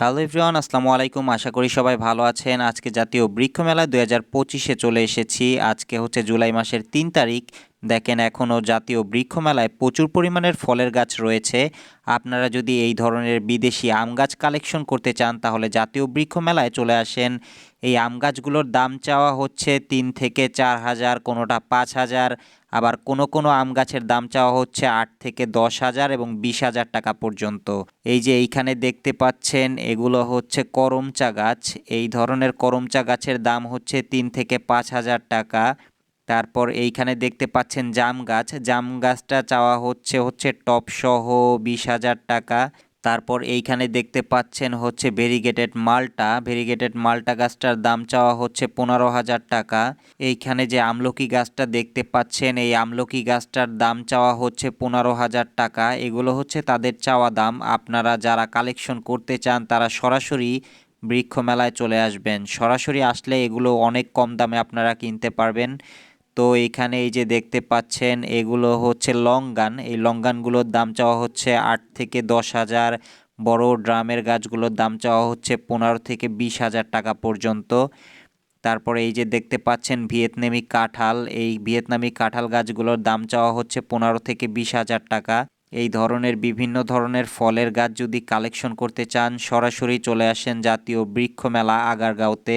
Hello everyone, আসসালামু আলাইকুম। আশা করি সবাই ভালো আছেন। আজকে জাতীয় বৃক্ষ মেলা দুই হাজার পঁচিশে চলে এসেছি। আজকে হচ্ছে জুলাই মাসের তিন তারিখ। দেখেন এখনও জাতীয় বৃক্ষমেলায় প্রচুর পরিমাণের ফলের গাছ রয়েছে। আপনারা যদি এই ধরনের বিদেশি আম গাছ কালেকশন করতে চান, তাহলে জাতীয় বৃক্ষ মেলায় চলে আসেন। এই আম গাছগুলোর দাম চাওয়া হচ্ছে তিন থেকে চার হাজার, কোনোটা পাঁচ হাজার। আবার কোনো কোনো আম গাছের দাম চাওয়া হচ্ছে আট থেকে দশ হাজার এবং বিশ হাজার টাকা পর্যন্ত। এই যে এইখানে দেখতে পাচ্ছেন, এগুলো হচ্ছে করমচা গাছ। এই ধরনের করমচা গাছের দাম হচ্ছে তিন থেকে পাঁচ হাজার টাকা। তারপর এইখানে দেখতে পাচ্ছেন জাম গাছ। জাম গাছটা চাওয়া হচ্ছে হচ্ছে টপ সহ বিশ হাজার টাকা। তারপর এইখানে দেখতে পাচ্ছেন হচ্ছে ভেরিগেটেড মালটা। ভেরিগেটেড মালটা গাছটার দাম চাওয়া হচ্ছে পনেরো হাজার টাকা। এইখানে যে আমলকি গাছটা দেখতে পাচ্ছেন, এই আমলকি গাছটার দাম চাওয়া হচ্ছে পনেরো হাজার টাকা। এগুলো হচ্ছে তাদের চাওয়া দাম। আপনারা যারা কালেকশন করতে চান, তারা সরাসরি বৃক্ষ মেলায় চলে আসবেন। সরাসরি আসলে এগুলো অনেক কম দামে আপনারা কিনতে পারবেন। তো এইখানে এই যে দেখতে পাচ্ছেন, এগুলো হচ্ছে লং গান এই লং গানগুলোর দাম চাওয়া হচ্ছে আট থেকে দশ হাজার। বড় ড্রামের গাছগুলোর দাম চাওয়া হচ্ছে পনেরো থেকে বিশ হাজার টাকা পর্যন্ত। তারপরে এই যে দেখতে পাচ্ছেন ভিয়েতনামি কাঁঠাল। এই ভিয়েতনামি কাঁঠাল গাছগুলোর দাম চাওয়া হচ্ছে পনেরো থেকে বিশ হাজার টাকা। এই ধরনের বিভিন্ন ধরনের ফলের গাছ যদি কালেকশন করতে চান, সরাসরি চলে আসেন জাতীয় বৃক্ষ মেলা আগারগাঁওতে।